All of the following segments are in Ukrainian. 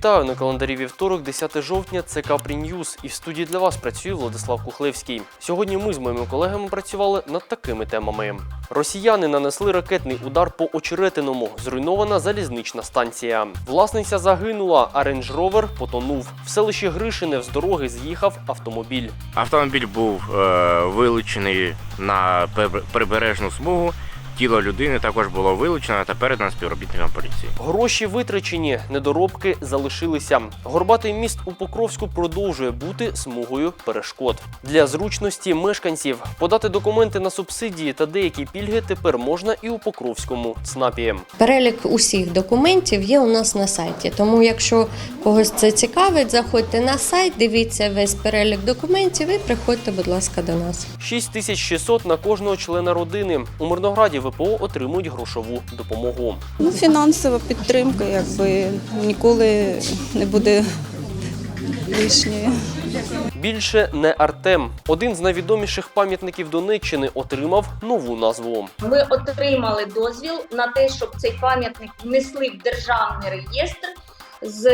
Вітаю на календарі вівторок, 10 жовтня. Це Капрі Ньюз. І в студії для вас працює Владислав Кухлевський. Сьогодні ми з моїми колегами працювали над такими темами. Росіяни нанесли ракетний удар по очеретиному. Зруйнована залізнична станція. Власниця загинула, а рейндж ровер потонув. В селищі Гришине з дороги з'їхав автомобіль. Автомобіль був е, вилучений на прибережну смугу. Тіло людини також було вилучено та передано співробітникам поліції. Гроші витрачені, недоробки залишилися. Горбатий міст у Покровську продовжує бути смугою перешкод. Для зручності мешканців подати документи на субсидії та деякі пільги тепер можна і у Покровському ЦНАПі. Перелік усіх документів є у нас на сайті. Тому, якщо когось це цікавить, заходьте на сайт, дивіться весь перелік документів і приходьте, будь ласка, до нас. 6600 на кожного члена родини. У Мирнограді ВПО отримують грошову допомогу. Ну, фінансова підтримка, якби ніколи не буде лишньою. Більше не Артем. Один з найвідоміших пам'ятників Донеччини отримав нову назву. Ми отримали дозвіл на те, щоб цей пам'ятник внесли в державний реєстр з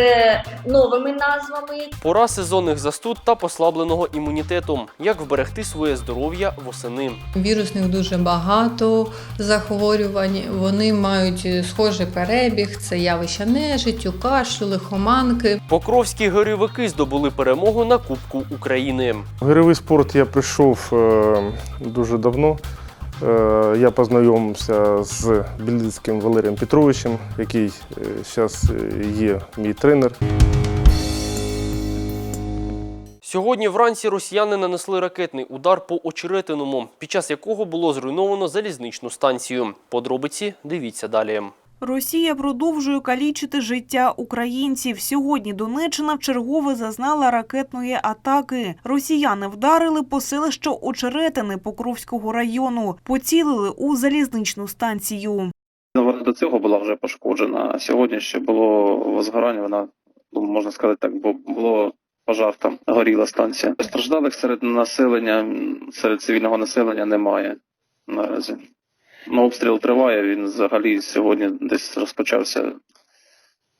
новими назвами. Пора сезонних застуд та послабленого імунітету. Як вберегти своє здоров'я восени? Вірусних дуже багато захворювань. Вони мають схожий перебіг. Це явища нежиттю, кашлю, лихоманки. Покровські гирьовики здобули перемогу на Кубку України. Гирьовий спорт я прийшов е, дуже давно. Е, Я познайомився з Білицьким Валерієм Петровичем, який зараз є мій тренер. Сьогодні вранці росіяни нанесли ракетний удар по очеретиному, під час якого було зруйновано залізничну станцію. Подробиці дивіться далі. Росія продовжує калічити життя українців. Сьогодні Донеччина вчергове зазнала ракетної атаки. Росіяни вдарили по селищу Очеретини Покровського району, поцілили у залізничну станцію. Вона до цього була вже пошкоджена, сьогодні ще було возгорання, вона, ну, можна сказати так, бо було пожар там, горіла станція. Страждалих серед населення, серед цивільного населення немає наразі. Ну, обстріл триває, він взагалі сьогодні десь розпочався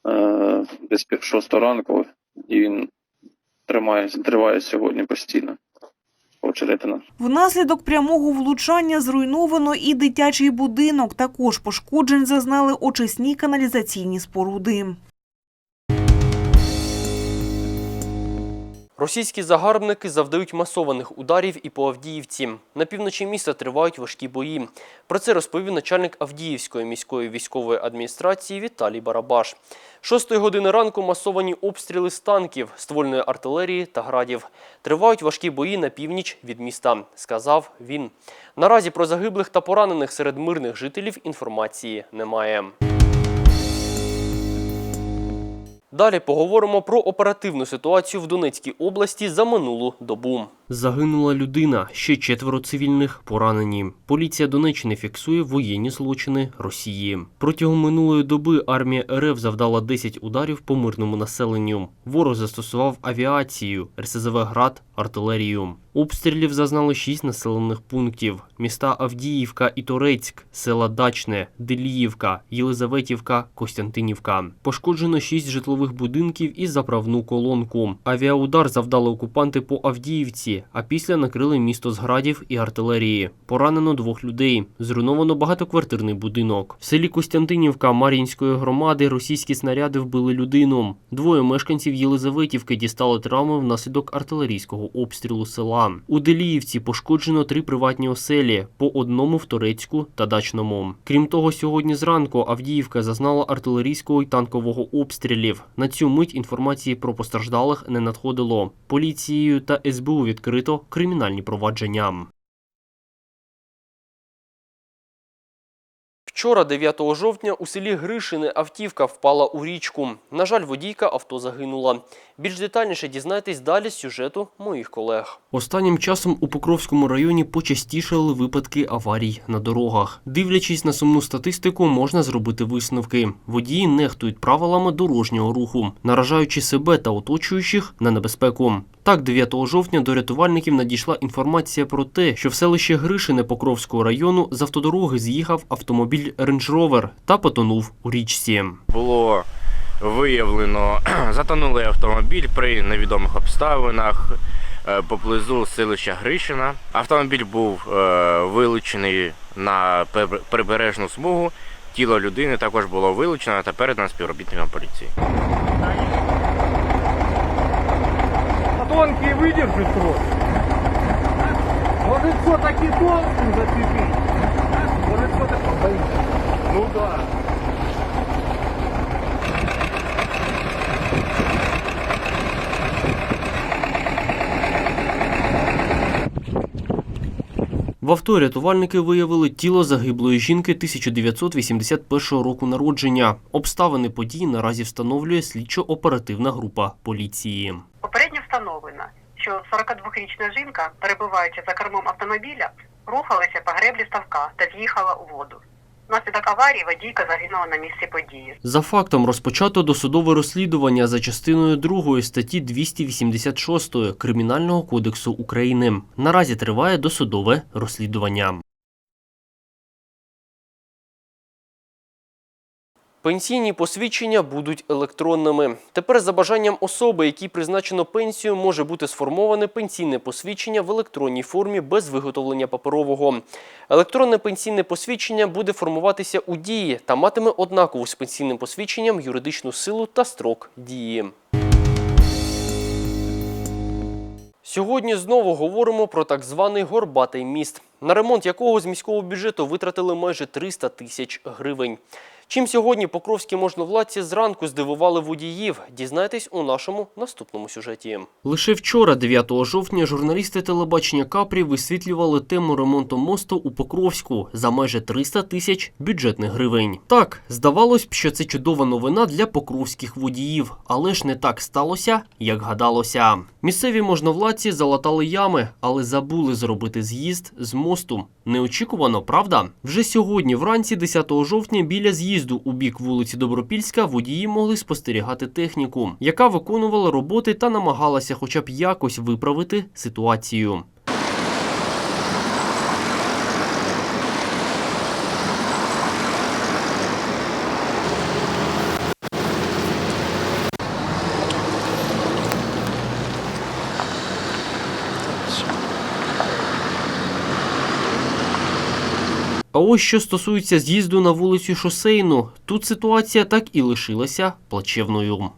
е, десь пів шостого ранку, і він тримає, триває сьогодні постійно. Очеретина. Внаслідок прямого влучання зруйновано і дитячий будинок. Також пошкоджень зазнали очисні каналізаційні споруди. Російські загарбники завдають масованих ударів і по Авдіївці. На півночі міста тривають важкі бої. Про це розповів начальник Авдіївської міської військової адміністрації Віталій Барабаш. Шостої години ранку масовані обстріли з танків, ствольної артилерії та градів. Тривають важкі бої на північ від міста, сказав він. Наразі про загиблих та поранених серед мирних жителів інформації немає. Далі поговоримо про оперативну ситуацію в Донецькій області за минулу добу. Загинула людина, ще четверо цивільних поранені. Поліція Донеччини фіксує воєнні злочини Росії. Протягом минулої доби армія РФ завдала 10 ударів по мирному населенню. Ворог застосував авіацію, РСЗВ «Град», артилерію. Обстрілів зазнали 6 населених пунктів: міста Авдіївка і Торецьк, села Дачне, Деліївка, Єлизаветівка, Костянтинівка. Пошкоджено 6 житлових будинків і заправну колонку. Авіаудар завдали окупанти по Авдіївці, а після накрили місто з градів і артилерії. Поранено двох людей. Зруйновано багатоквартирний будинок. В селі Костянтинівка Мар'їнської громади російські снаряди вбили людину. Двоє мешканців Єлизаветівки дістали травми внаслідок артилерійського обстрілу села. У Деліївці пошкоджено три приватні оселі, по одному в Торецьку та Дачному. Крім того, сьогодні зранку Авдіївка зазнала артилерійського і танкового обстрілів. На цю мить інформації про постраждалих не надходило. Поліцією та СБУ відкрито кримінальні провадження. Вчора, 9 жовтня, у селі Гришини автівка впала у річку. На жаль, водійка авто загинула. Більш детальніше дізнайтесь далі з сюжету моїх колег. Останнім часом у Покровському районі почастішали випадки аварій на дорогах. Дивлячись на сумну статистику, можна зробити висновки. Водії нехтують правилами дорожнього руху, наражаючи себе та оточуючих на небезпеку. Так, 9 жовтня до рятувальників надійшла інформація про те, що в селищі Гришине Покровського району з автодороги з'їхав автомобіль Range Rover та потонув у річці. Було виявлено затонулий автомобіль при невідомих обставинах е, поблизу селища Грищина. Автомобіль був е, вилучений на прибережну смугу. Тіло людини також було вилучено та передано співробітникам поліції. Выдержит трос. Может все-таки толстым зацепить? Может все-таки... Ну да. В авто рятувальники виявили тіло загиблої жінки 1981 року народження. Обставини події наразі встановлює слідчо-оперативна група поліції. Попередньо встановлено, що 42-річна жінка, перебуваючи за кермом автомобіля, рухалася по греблі ставка та з'їхала у воду. Внаслідок аварії водійка загинула на місці події. За фактом розпочато досудове розслідування за частиною 2 статті 286 Кримінального кодексу України. Наразі триває досудове розслідування. Пенсійні посвідчення будуть електронними. Тепер за бажанням особи, якій призначено пенсію, може бути сформоване пенсійне посвідчення в електронній формі без виготовлення паперового. Електронне пенсійне посвідчення буде формуватися у дії та матиме однакову з пенсійним посвідченням юридичну силу та строк дії. Сьогодні знову говоримо про так званий горбатий міст, на ремонт якого з міського бюджету витратили майже 300 тисяч гривень. Чим сьогодні покровські можновладці зранку здивували водіїв, дізнайтесь у нашому наступному сюжеті. Лише вчора, 9 жовтня, журналісти телебачення Капрі висвітлювали тему ремонту мосту у Покровську за майже 300 тисяч бюджетних гривень. Так, здавалось б, що це чудова новина для покровських водіїв, але ж не так сталося, як гадалося. Місцеві можновладці залатали ями, але забули зробити з'їзд з мосту. Неочікувано, правда? Вже сьогодні, вранці, 10 жовтня, біля з'їзду у бік вулиці Добропільська, водії могли спостерігати техніку, яка виконувала роботи та намагалася хоча б якось виправити ситуацію. Що стосується з'їзду на вулицю Шосейну, тут ситуація так і лишилася плачевною.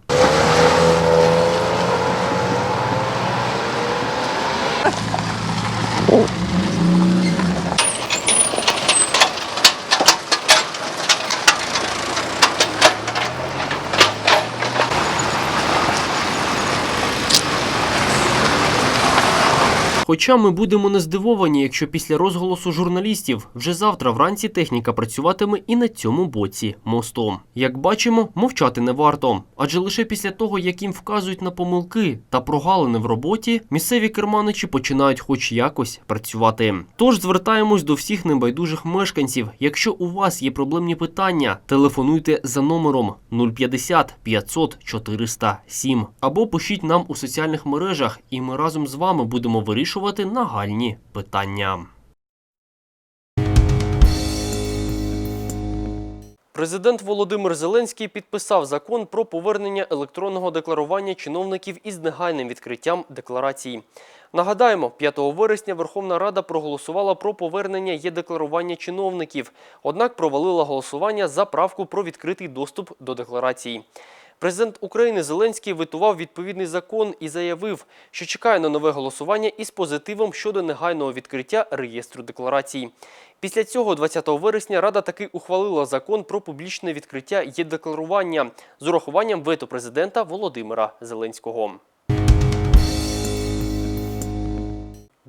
Хоча ми будемо не здивовані, якщо після розголосу журналістів вже завтра вранці техніка працюватиме і на цьому боці мосту. Як бачимо, мовчати не варто, адже лише після того, як їм вказують на помилки та прогалини в роботі, місцеві керманичі починають хоч якось працювати. Тож звертаємось до всіх небайдужих мешканців. Якщо у вас є проблемні питання, телефонуйте за номером 050 500 407 або пишіть нам у соціальних мережах, і ми разом з вами будемо вирішувати нагальні питання. Президент Володимир Зеленський підписав закон про повернення електронного декларування чиновників із негайним відкриттям декларацій. Нагадаємо, 5 вересня Верховна Рада проголосувала про повернення є-декларування чиновників, однак провалила голосування за правку про відкритий доступ до декларацій. Президент України Зеленський витував відповідний закон і заявив, що чекає на нове голосування із позитивом щодо негайного відкриття реєстру декларацій. Після цього, 20 вересня, Рада таки ухвалила закон про публічне відкриття є-декларування з урахуванням вето президента Володимира Зеленського.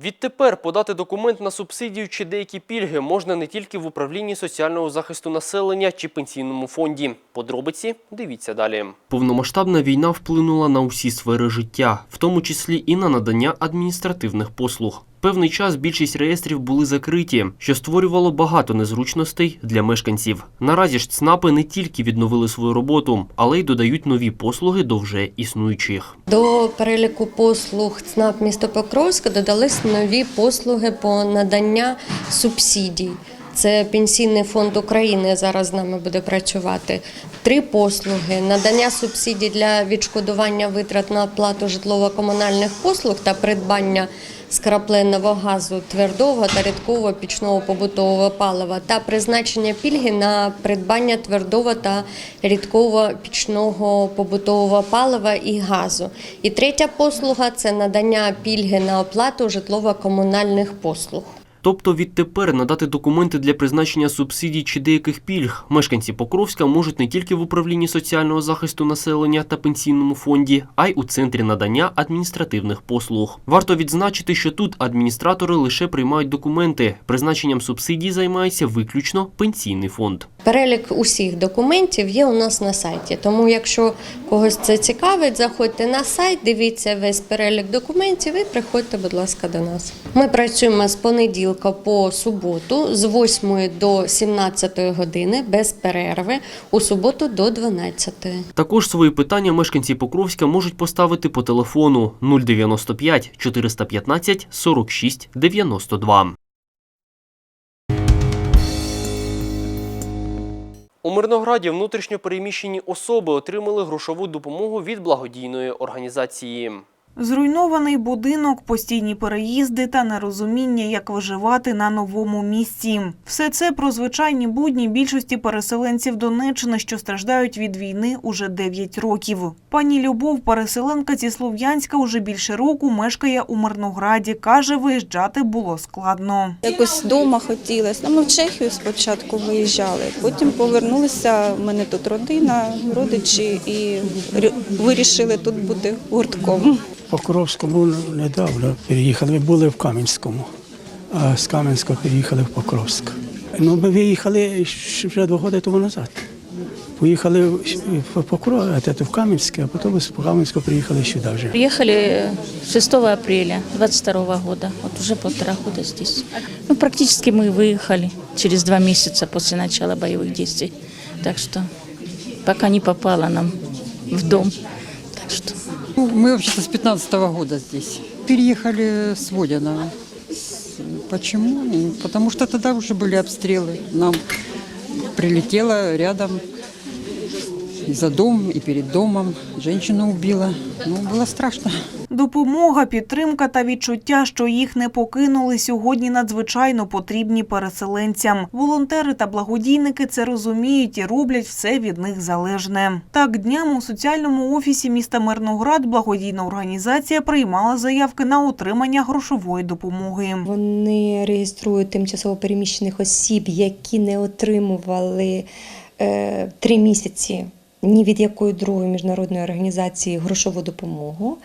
Відтепер подати документ на субсидію чи деякі пільги можна не тільки в управлінні соціального захисту населення чи пенсійному фонді. Подробиці дивіться далі. Повномасштабна війна вплинула на усі сфери життя, в тому числі і на надання адміністративних послуг. Певний час більшість реєстрів були закриті, що створювало багато незручностей для мешканців. Наразі ж ЦНАПи не тільки відновили свою роботу, але й додають нові послуги до вже існуючих. До переліку послуг ЦНАП місто Покровська додались нові послуги по надання субсидій. Це Пенсійний фонд України зараз з нами буде працювати. Три послуги: надання субсидій для відшкодування витрат на оплату житлово-комунальних послуг та придбання скрапленого газу твердого та рідкого пічного побутового палива та призначення пільги на придбання твердого та рідкого пічного побутового палива і газу. І третя послуга це надання пільги на оплату житлово-комунальних послуг. Тобто відтепер надати документи для призначення субсидій чи деяких пільг мешканці Покровська можуть не тільки в управлінні соціального захисту населення та пенсійному фонді, а й у центрі надання адміністративних послуг. Варто відзначити, що тут адміністратори лише приймають документи. Призначенням субсидій займається виключно пенсійний фонд. Перелік усіх документів є у нас на сайті. Тому, якщо когось це цікавить, заходьте на сайт, дивіться весь перелік документів і приходьте, будь ласка, до нас. Ми працюємо з понеділка по суботу з 8 до 17 години без перерви, у суботу до 12. Також свої питання мешканці Покровська можуть поставити по телефону 095 415 46 92. У Мирнограді внутрішньо переміщені особи отримали грошову допомогу від благодійної організації. Зруйнований будинок, постійні переїзди та нерозуміння, як виживати на новому місці. Все це про звичайні будні більшості переселенців Донеччини, що страждають від війни уже 9 років. Пані Любов, переселенка зі Слов'янська, уже більше року мешкає у Мирнограді. Каже, виїжджати було складно. Якось вдома хотілося. Ну, ми в Чехію спочатку виїжджали, потім повернулися. У мене тут родина, родичі, і рі- вирішили тут бути гуртком. Покровському недавно переїхали. Ми були в Кам'янському, а з Кам'янського переїхали в Покровськ. Ну, ми виїхали ще вже два роки тому назад. Поїхали в в Покров, а це в Кам'янське, а потім з Кам'янського приїхали сюди вже. Приехали 6 апреля 22 года. Вот уже полтора года здесь. Ну, практически мы выехали через два месяца после начала боевых действий. Так что пока не попала нам в дом. Так что Ну, Мы вообще-то с 15 года здесь. Переехали с Водяного. С- Почему? Ну, Потому что тогда уже были обстрелы. Нам прилетело рядом и за дом, и перед домом. Женщину убила. Ну, было страшно. Допомога, підтримка та відчуття, що їх не покинули, сьогодні надзвичайно потрібні переселенцям. Волонтери та благодійники це розуміють і роблять все від них залежне. Так, днями у соціальному офісі міста Мирноград благодійна організація приймала заявки на отримання грошової допомоги. Вони реєструють тимчасово переміщених осіб, які не отримували е, три місяці ні від якої другої міжнародної організації грошову допомогу.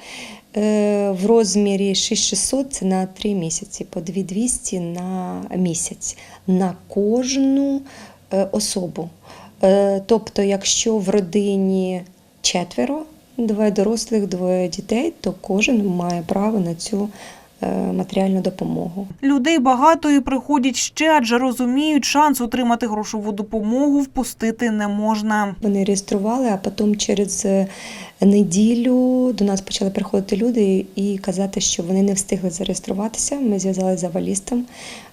Е, в розмірі 6600 це на три місяці, по 2200 на місяць на кожну е, особу. Е, тобто, якщо в родині четверо, двоє дорослих, двоє дітей, то кожен має право на цю матеріальну допомогу. Людей багато і приходять ще, адже розуміють, шанс отримати грошову допомогу впустити не можна. Вони реєстрували, а потім через е, неділю до нас почали приходити люди і казати, що вони не встигли зареєструватися. Ми зв'язалися з авалістом.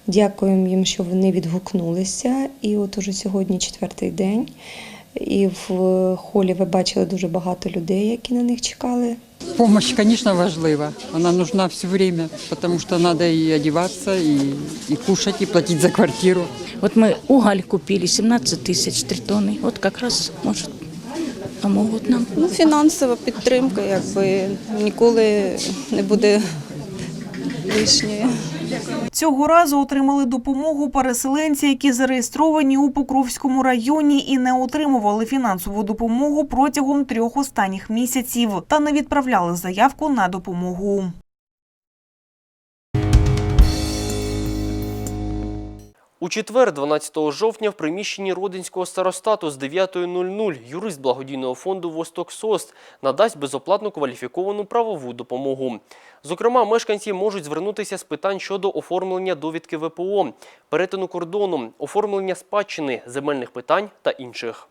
Дякуємо їм, що вони відгукнулися. І от уже сьогодні четвертий день. І в холі ви бачили дуже багато людей, які на них чекали. Помощь, конечно, важлива. Она нужна все время, потому что надо и одеваться, и, и кушать, и платить за квартиру. вот мы уголь купили 17 тысяч, 3 тонны. Вот как раз, может, помогут нам. Ну, фінансова підтримка, якби ніколи не буде лишньою. Цього разу отримали допомогу переселенці, які зареєстровані у Покровському районі і не отримували фінансову допомогу протягом трьох останніх місяців та не відправляли заявку на допомогу. У четвер, 12 жовтня, в приміщенні Родинського старостату з 9.00 юрист благодійного фонду «Восток СОСТ» надасть безоплатну кваліфіковану правову допомогу. Зокрема, мешканці можуть звернутися з питань щодо оформлення довідки ВПО, перетину кордону, оформлення спадщини, земельних питань та інших.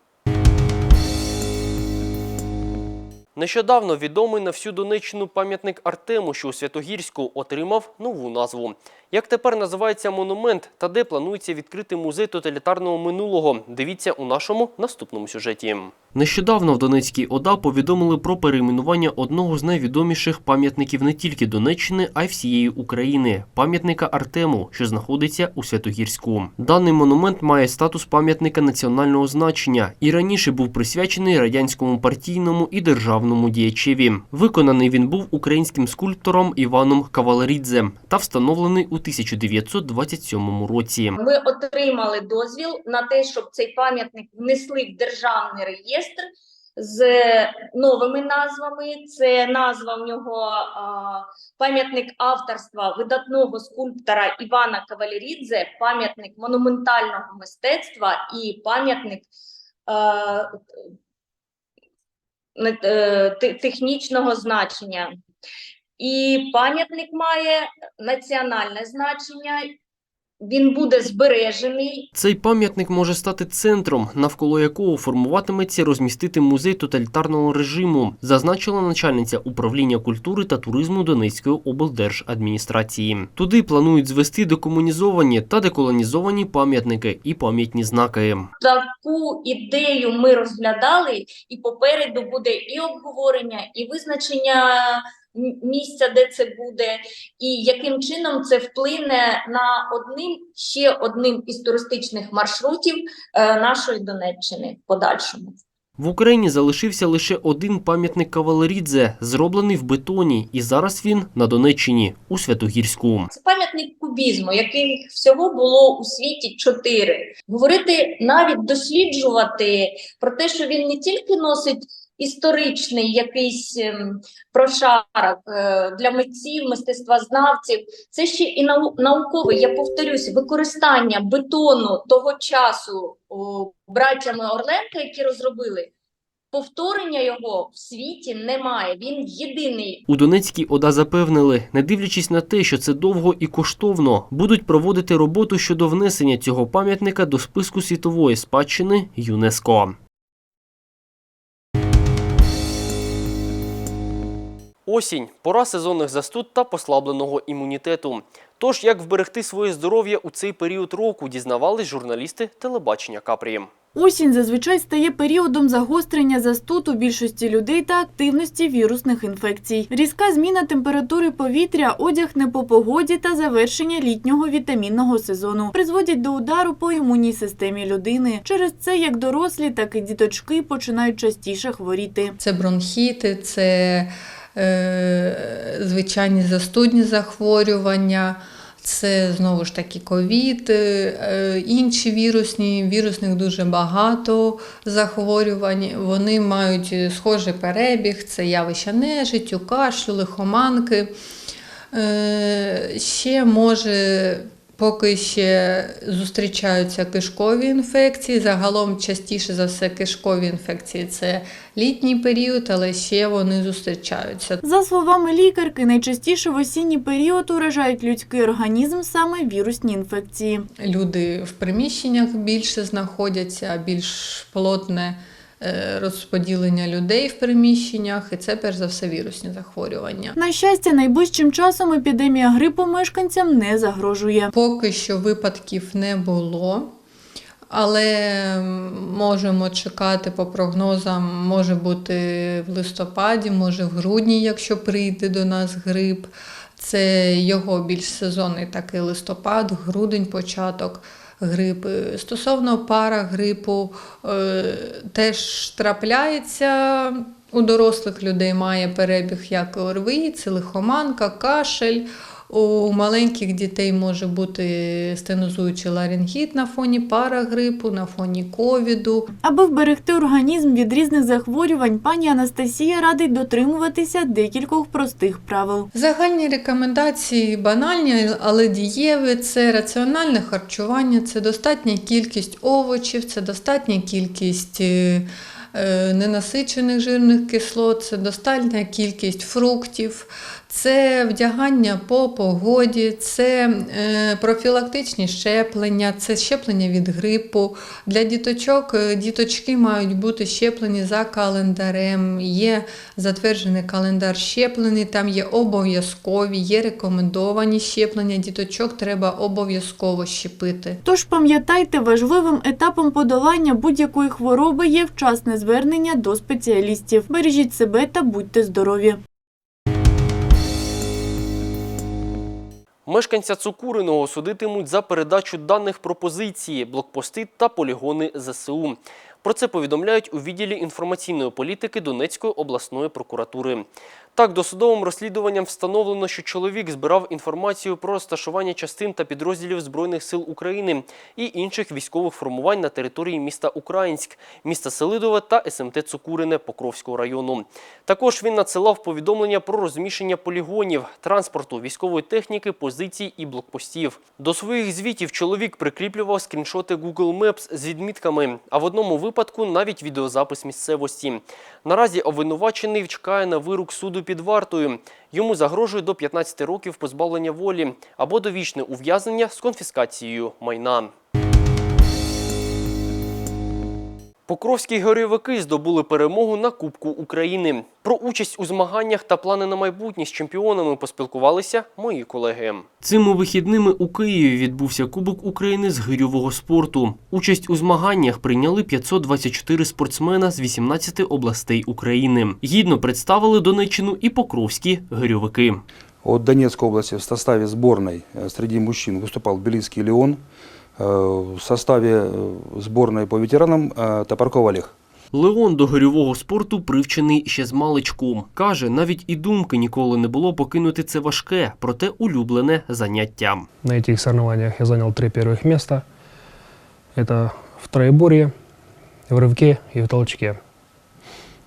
Нещодавно відомий на всю Донеччину пам'ятник Артему, що у Святогірську, отримав нову назву. Як тепер називається монумент та де планується відкрити музей тоталітарного минулого? Дивіться у нашому наступному сюжеті. Нещодавно в Донецькій ОДА повідомили про перейменування одного з найвідоміших пам'ятників не тільки Донеччини, а й всієї України пам'ятника Артему, що знаходиться у Святогірську. Даний монумент має статус пам'ятника національного значення і раніше був присвячений радянському партійному і державному діячеві. Виконаний він був українським скульптором Іваном Кавалерідзе та встановлений у 1927 році. Ми отримали дозвіл на те, щоб цей пам'ятник внесли в державний реєстр з новими назвами. Це назва в нього пам'ятник авторства видатного скульптора Івана Кавалерідзе, пам'ятник монументального мистецтва і пам'ятник е, те- технічного значення. І пам'ятник має національне значення. Він буде збережений Цей пам'ятник може стати центром, навколо якого формуватиметься розмістити музей тоталітарного режиму, зазначила начальниця управління культури та туризму Донецької облдержадміністрації. Туди планують звести декомунізовані та деколонізовані пам'ятники і пам'ятні знаки. таку ідею ми розглядали, і попереду буде і обговорення, і визначення місця, де це буде, і яким чином це вплине на одним ще одним із туристичних маршрутів е, нашої Донеччини в подальшому. В Україні залишився лише один пам'ятник Кавалерідзе, зроблений в бетоні, і зараз він на Донеччині у Святогірську. Це пам'ятник кубізму, яких всього було у світі чотири. Говорити, навіть досліджувати про те, що він не тільки носить історичний якийсь ем, прошарок е, для митців, мистецтвознавців, це ще і нау- науковий, я повторюсь, використання бетону того часу о, братями Орленка, які розробили. Повторення його в світі немає. Він єдиний У Донецькій ОДА запевнили, не дивлячись на те, що це довго і коштовно, будуть проводити роботу щодо внесення цього пам'ятника до списку світової спадщини ЮНЕСКО. Осінь пора сезонних застуд та послабленого імунітету. Тож, як вберегти своє здоров'я у цей період року, дізнавались журналісти телебачення Капрі. Осінь зазвичай стає періодом загострення застуд у більшості людей та активності вірусних інфекцій. Різка зміна температури повітря, одяг не по погоді та завершення літнього вітамінного сезону призводять до удару по імунній системі людини. Через це як дорослі, так і діточки починають частіше хворіти. Це бронхіти, це звичайні застудні захворювання, це знову ж таки ковід, е, інші вірусні, вірусних дуже багато захворювань. Вони мають схожий перебіг, це явища нежиттю, кашлю, лихоманки. Е, Ще може. Поки ще зустрічаються кишкові інфекції. Загалом частіше за все кишкові інфекції це літній період, але ще вони зустрічаються. За словами лікарки, найчастіше в осінній період уражають людський організм саме вірусні інфекції. Люди в приміщеннях більше знаходяться, більш плотне розподілення людей в приміщеннях, і це перш за все вірусні захворювання. На щастя, найближчим часом епідемія грипу мешканцям не загрожує. Поки що випадків не було. Але можемо чекати по прогнозам, може бути в листопаді, може в грудні, якщо прийде до нас грип. Це його більш сезонний такий листопад, грудень, початок грипи. Стосовно пара грипу, е, теж трапляється. У дорослих людей має перебіг як ОРВІ, це лихоманка, кашель. У маленьких дітей може бути стенозуючий ларингіт на фоні парагрипу, на фоні ковіду. Аби вберегти організм від різних захворювань, пані Анастасія радить дотримуватися декількох простих правил. Загальні рекомендації банальні, але дієві це раціональне харчування, це достатня кількість овочів, це достатня кількість е, е, ненасичених жирних кислот, це достатня кількість фруктів, Це вдягання по погоді, це е, профілактичні щеплення, це щеплення від грипу. Для діточок е, діточки мають бути щеплені за календарем. Є затверджений календар щеплений, там є обов'язкові, є рекомендовані щеплення. Діточок треба обов'язково щепити. Тож пам'ятайте, важливим етапом подолання будь-якої хвороби є вчасне звернення до спеціалістів. Бережіть себе та будьте здорові. Мешканця Цукуриного судитимуть за передачу даних пропозиції, блокпости та полігони ЗСУ. Про це повідомляють у відділі інформаційної політики Донецької обласної прокуратури. Так, досудовим розслідуванням встановлено, що чоловік збирав інформацію про розташування частин та підрозділів Збройних сил України і інших військових формувань на території міста Українськ, міста Селидове та СМТ Цукурине Покровського району. Також він надсилав повідомлення про розміщення полігонів, транспорту, військової техніки, позицій і блокпостів. До своїх звітів чоловік прикріплював скріншоти Google Maps з відмітками, а в одному випадку навіть відеозапис місцевості. Наразі обвинувачений чекає на вирок суду під вартою. Йому загрожує до 15 років позбавлення волі або довічне ув'язнення з конфіскацією майна. Покровські горівики здобули перемогу на Кубку України. Про участь у змаганнях та плани на майбутнє з чемпіонами поспілкувалися мої колеги. Цими вихідними у Києві відбувся Кубок України з гирьового спорту. Участь у змаганнях прийняли 524 спортсмена з 18 областей України. Гідно представили Донеччину і покровські гирьовики. От Донецкой области в составе сборной э, среди мужчин выступал Белийский Леон, э, в составе э, сборной по ветеранам э, Топорков Олег. Леон до гирьового спорту привчений ще з маличку. Каже, навіть і думки ніколи не було покинути це важке, проте улюблене заняття. На этих соревнованиях я занял три первых места. Это в троеборье, в рывке и в толчке.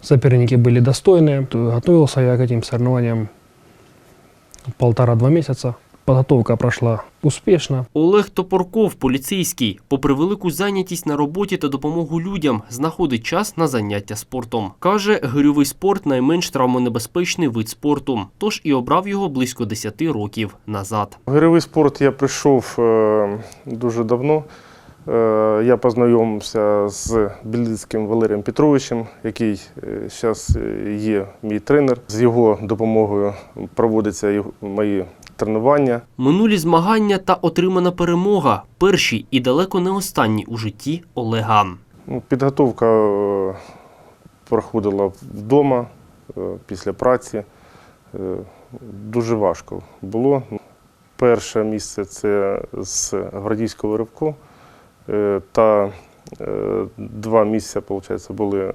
Соперники были достойные. Готовился я к этим соревнованиям полтора-два месяца. Подготовка прошла успешно. Олег Топорков, поліцейський, попри велику зайнятість на роботі та допомогу людям, знаходить час на заняття спортом. Каже, гирьовий спорт найменш травмонебезпечний вид спорту, тож і обрав його близько 10 років назад. Гирьовий спорт я прийшов е, дуже давно. Е, Я познайомився з Білицьким Валерієм Петровичем, який зараз є мій тренер. З його допомогою проводяться його- мої тренування. Минулі змагання та отримана перемога перші і далеко не останні у житті Олега. Ну, Підготовка е, проходила вдома е, після праці. Е, Дуже важко було. Перше місце це з гвардійського ривку. Та два місця, виходить, були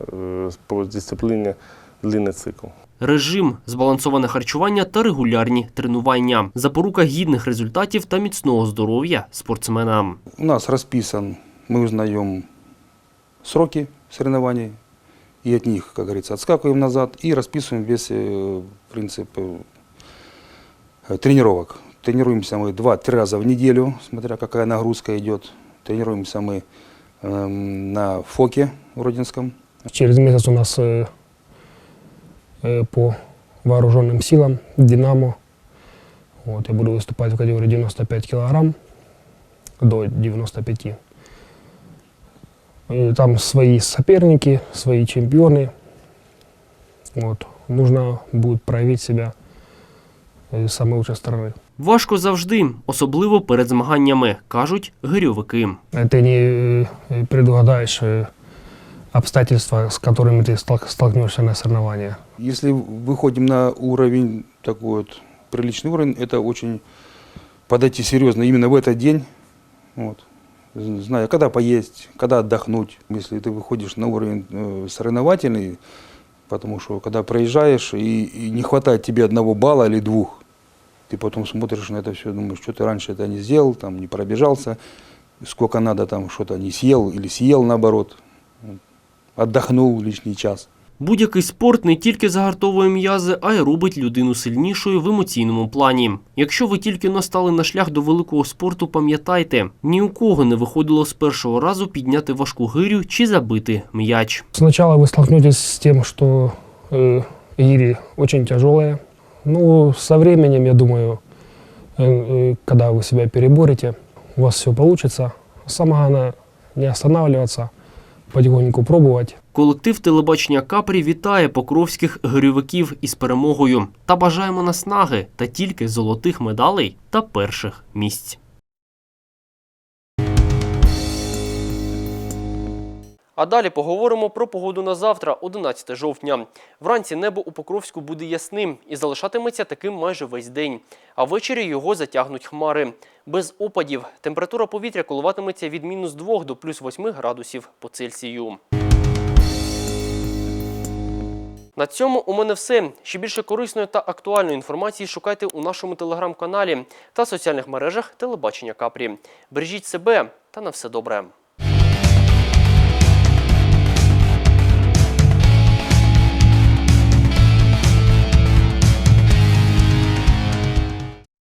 по дисципліні длинний цикл Режим, збалансоване харчування та регулярні тренування. Запорука гідних результатів та міцного здоров'я спортсменам. У нас расписан, мы узнаем сроки соревнований, и от них, как говорится, отскакиваем назад и расписываем весь э, принцип э, тренировок. Тренируемся мы 2-3 раза в неделю, смотря какая нагрузка идет. Тренируемся мы эм, на ФОКе в Родинском. Через месяц у нас э, э, по вооруженным силам «Динамо». Вот, я буду выступать в категории 95 килограмм до 95. И там свои соперники, свои чемпионы. Вот. Нужно будет проявить себя э, с самой лучшей стороны. Важко завжди, особливо перед змаганнями, кажуть гирьовики. Ты не э, предугадаешь э, обстоятельства, с которыми ты столк- столкнешься на соревнованиях. Если выходим на уровень, такой вот приличный уровень, это очень подойти серьезно именно в этот день, вот, з- зная, когда поесть, когда отдохнуть. Если ты выходишь на уровень э, соревновательный, потому что когда проезжаешь и, и не хватает тебе одного балла или двух, ты потом смотришь на это все, думаешь, что ты раньше это не сделал, там не пробежался, сколько надо там что-то не съел или съел наоборот, Вот. отдохнул лишний час. Будь-який спорт не тільки загартовує м'язи, а й робить людину сильнішою в емоційному плані. Якщо ви тільки настали на шлях до великого спорту, пам'ятайте, ні у кого не виходило з першого разу підняти важку гирю чи забити м'яч. Сначала вы столкнетесь с тем, что э, гири очень тяжелые, Ну, со временем, я думаю, э, э, когда вы себя переборете, у вас все получится. Самое главное не останавливаться, потихоньку пробувати. Колектив телебачення Капрі вітає покровських гирьовиків із перемогою та бажаємо наснаги та тільки золотих медалей та перших місць. А далі поговоримо про погоду на завтра, 11 жовтня. Вранці небо у Покровську буде ясним і залишатиметься таким майже весь день. А ввечері його затягнуть хмари. Без опадів температура повітря коливатиметься від мінус 2 до плюс 8 градусів по Цельсію. На цьому у мене все. Ще більше корисної та актуальної інформації шукайте у нашому телеграм-каналі та соціальних мережах телебачення Капрі. Бережіть себе та на все добре.